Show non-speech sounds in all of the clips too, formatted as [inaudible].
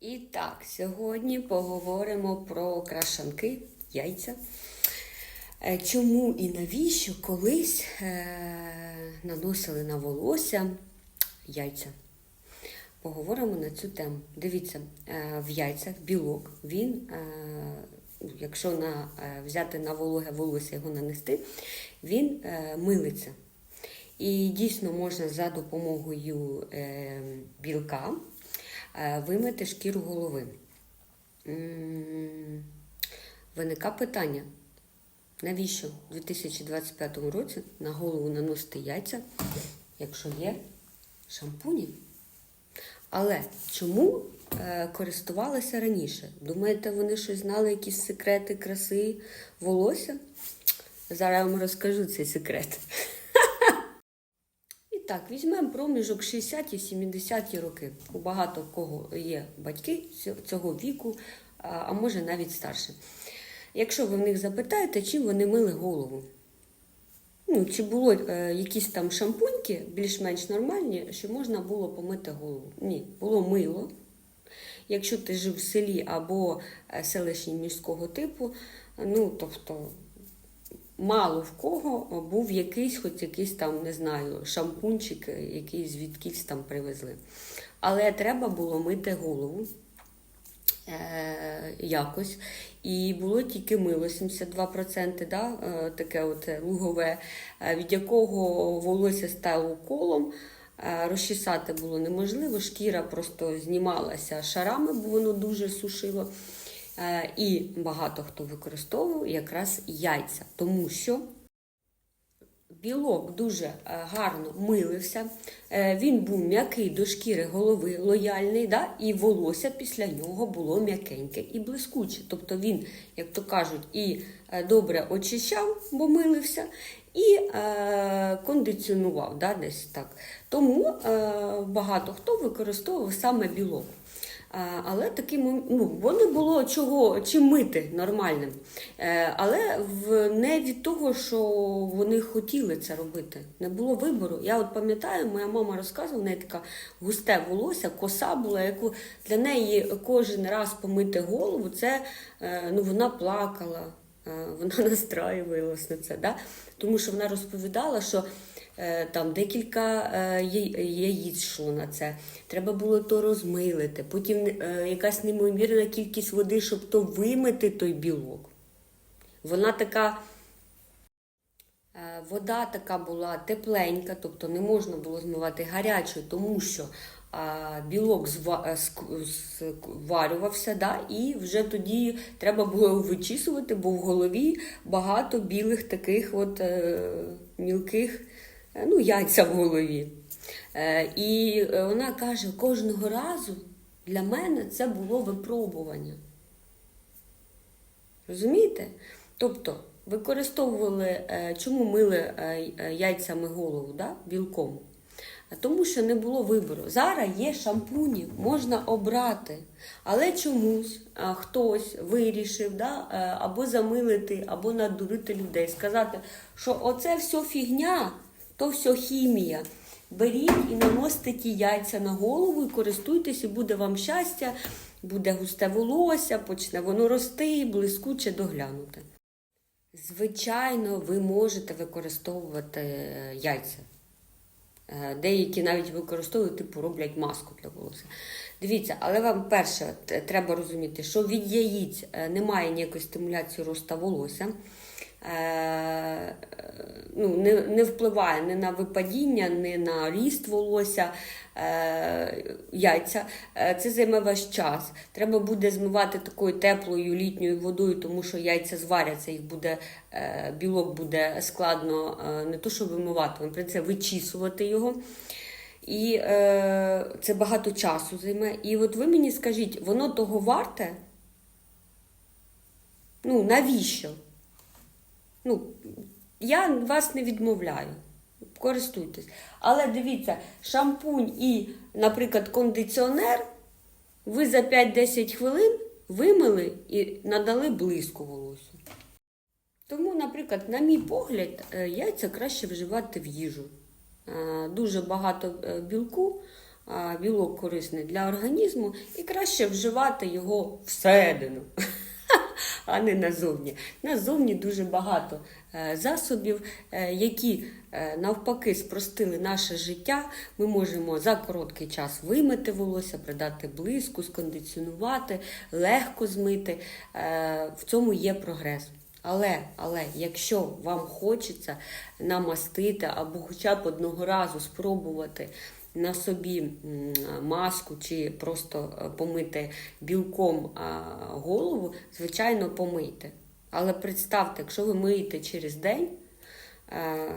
І так, сьогодні поговоримо про крашанки, яйця. Е, Чому і навіщо колись е, наносили на волосся яйця? Поговоримо на цю тему. Дивіться, е, в яйцях білок, він, якщо взяти на вологе волосся його нанести, він милиться. І дійсно можна за допомогою білка вимити шкіру голови. Виnika питання, навіщо у 2025 році на голову наносити яйця, якщо є шампуні? Але чому е, користувалися раніше? Думаєте, вони щось знали, якісь секрети краси волосся? Зараз я вам розкажу цей секрет. І так, візьмемо проміжок 60-ті, 70-ті роки. У багато кого є батьки цього- віку, а а може навіть старше. Якщо ви в них запитаєте, чим вони мили голову? Ну, чи було е, якісь там шампуньки більш-менш нормальні, що можна було помити голову? Ні, було мило. Якщо ти жив в селі або е, селищні міського типу, ну тобто мало в кого був якийсь, хоч якийсь там, не знаю, шампунчик, е, який звідкись там привезли. Але треба було мити голову е, якось. І було тільки мило 72%, да, е, таке от лугове, е, від якого волосся стало колом. е, було неможливо, шкіра просто знімалася шарами, бо воно дуже сушило. Е, І багато хто використовував якраз яйця, тому що білок дуже е, гарно милився, е, він був м'який до шкіри голови, лояльний, да? і волосся після нього було м'якеньке і блискуче. Тобто він, як то кажуть, і добре очищав, бо милився, і е, кондиціонував да, десь так. Тому е, багато хто використовував саме білок. Але таким ну, бо не було чого чим мити нормальним. Е, Але в, не від того, що вони хотіли це робити. Не було вибору. Я от пам'ятаю, моя мама розказувала, в неї така густе волосся, коса була, яку для неї кожен раз помити голову, це е, ну, вона плакала, е, вона [laughs] настраювалась на це. Да? Тому що вона розповідала, що там декілька е, яїць йшло на це. Треба було то розмилити. Потім е, якась неймовірна кількість води, щоб то вимити той білок. Вона така. Е, Вода така була тепленька, тобто не можна було змивати гарячою, тому що білок е, зварювався, да, і вже тоді треба було вичісувати, бо в голові багато білих таких от е, мілких е, ну, яйця в голові. Е, і е, вона каже, кожного разу для мене це було випробування. Розумієте? Тобто використовували, е, чому мили е, е, яйцями голову, да? білком? Тому що не було вибору. Зараз є шампуні, можна обрати. Але чомусь хтось вирішив да, е, або замилити, або надурити людей, сказати, що оце все фігня, то все хімія. Беріть і наносите ті яйця на голову і користуйтесь, і буде вам щастя, буде густе волосся, почне воно рости, блискуче доглянути. Звичайно, ви можете використовувати е, яйця. Е, Деякі навіть використовують, типу роблять маску для волосся. Дивіться, але вам перше треба розуміти, що від яїць е, немає ніякої стимуляції росту волосся. Е, ну, не, не впливає ні на випадіння, ні на ріст волосся, е, яйця. Е, Це займе ваш час. Треба буде змивати такою теплою літньою водою, тому що яйця зваряться, їх буде, білок буде складно не то, що вимивати, вам прийдеться вичісувати його. І е, це багато часу займе. І от ви мені скажіть, воно того варте? Ну, навіщо? Ну, я вас не відмовляю. Користуйтесь. Але дивіться, шампунь і, наприклад, кондиціонер ви за 5-10 хвилин вимили і надали блиску волосю. Тому, наприклад, на мій погляд, е, яйця краще вживати в їжу. Е, Дуже багато е, білку, білок корисний для організму, і краще вживати його всередину, [laughs] а не назовні. Назовні дуже багато е, засобів, е, які е, навпаки спростили наше життя. Ми можемо за короткий час вимити волосся, придати блиску, скондиціонувати, легко змити. В цьому є прогрес. Але, але якщо вам хочеться намастити або хоча б одного разу спробувати на собі маску чи просто е, помити білком голову, звичайно, помийте. Але представте, якщо ви миєте через день, е,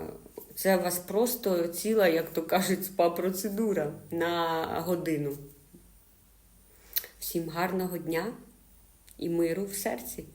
це у вас просто ціла, як то кажуть, спа-процедура на годину. Всім гарного дня і миру в серці!